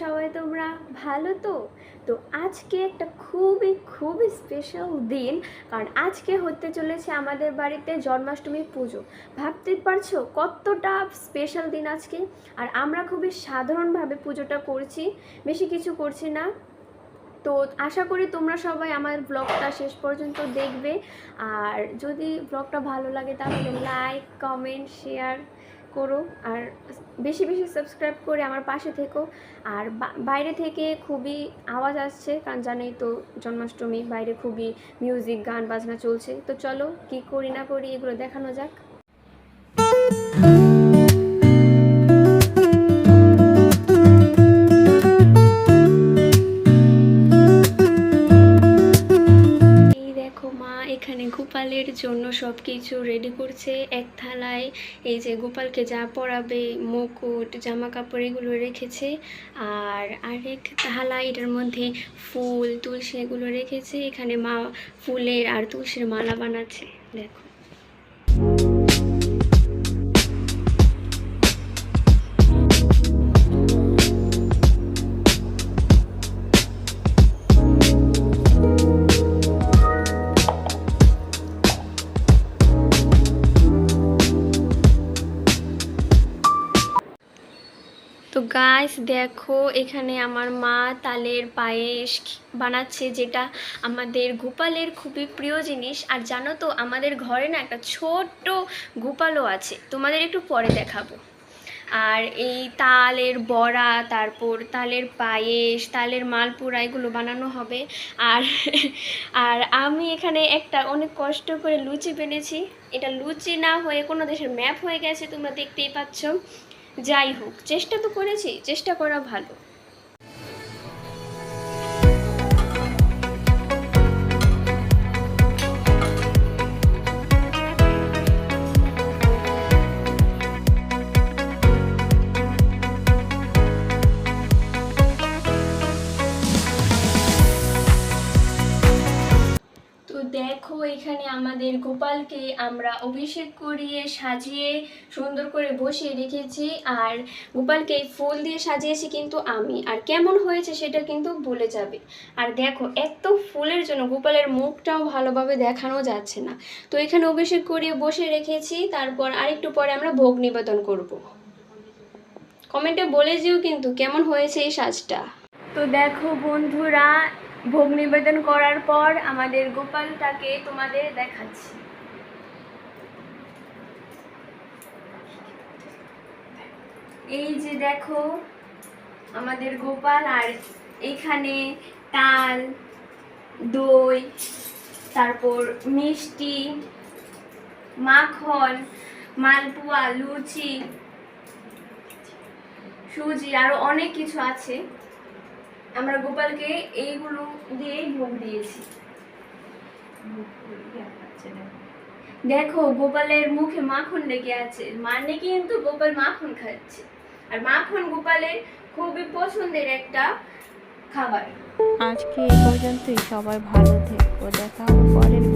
সবাই তোমরা? ভালো তো? তো আজকে একটা খুবই খুবই স্পেশাল দিন, কারণ আজকে হতে চলেছে আমাদের বাড়িতে জন্মাষ্টমী পুজো। ভাবতে পারছ কতটা স্পেশাল দিন আজকে? আর আমরা খুবই সাধারণভাবে পুজোটা করছি, বেশি কিছু করছি না। তো আশা করি তোমরা সবাই আমার ব্লগটা শেষ পর্যন্ত দেখবে। আর যদি ব্লগটা ভালো লাগে তাহলে লাইক কমেন্ট শেয়ার করো আর বেশি বেশি সাবস্ক্রাইব করে আমার পাশে থেকো। আর বাইরে থেকে খুবই আওয়াজ আসছে, কারণ জানেই তো জন্মাষ্টমী, বাইরে খুবই মিউজিক গান, বাজনা চলছে। তো চলো কি করি না করি এগুলো দেখানো যাক। গোপালের জন্য সব কিছু রেডি করছে। এক থালায় এই যে গোপালকে যা পরাবে, মুকুট জামা কাপড় এগুলো রেখেছে। আর আরেক থালা এটার মধ্যে ফুল, তুলসী এগুলো রেখেছে। এখানে মা ফুলের আর তুলসীর মালা বানাচ্ছে। দেখো। তো গাছ দেখো, এখানে আমার মা তালের পায়েস বানাচ্ছে, যেটা আমাদের গোপালের খুবই প্রিয় জিনিস। আর জানো তো, আমাদের ঘরে না একটা ছোট্ট গোপালও আছে। তোমাদের একটু পরে দেখাবো। আর এই তালের বড়া, তারপর তালের পায়েস, তালের মালপুরা এগুলো বানানো হবে। আর আর আমি এখানে একটা অনেক কষ্ট করে লুচি বেনেছি। এটা লুচি না হয়ে কোনো দেশের ম্যাপ হয়ে গেছে, তোমরা দেখতেই পাচ্ছ। যাই হোক চেষ্টা তো করেছি চেষ্টা করা ভালো। এখানে আমাদের গোপালকে আমরা অভিষেক করিয়ে সাজিয়ে সুন্দর করে বসিয়ে রেখেছি। আর গোপালকে ফুল দিয়ে সাজিয়েছি কিন্তু আমি। আর কেমন হয়েছে সেটা কিন্তু বলে যাবে। আর দেখো, এত ফুলের জন্য গোপালের মুখটাও ভালোভাবে দেখানো যাচ্ছে না। তো এখানে অভিষেক করিয়ে বসে রেখেছি। তারপর আরেকটু পরে আমরা ভোগ নিবেদন করব। কমেন্টে বলে যেও কিন্তু কেমন হয়েছে এই সাজটা। তো দেখো বন্ধুরা ভোগ নিবেদন করার পর আমাদের গোপালটাকে তোমাদের দেখাচ্ছি। এই যে দেখো, আমাদের গোপাল, আর এখানে তাল, দই, তারপর মিষ্টি, মাখন, মালপোয়া, লুচি, সুজি, আরও অনেক কিছু আছে। আমরা গোপালকে এইগুলো দিয়েই ভোগ দিয়েছি। দেখো, গোপালের মুখে মাখন লেগে আছে। মানে কিন্তু গোপাল মাখন খাচ্ছে। আর মাখন গোপালের খুবই পছন্দের একটা খাবার। আজকে এই পর্যন্তই। সবাই ভালো থেকো। দেখা পরের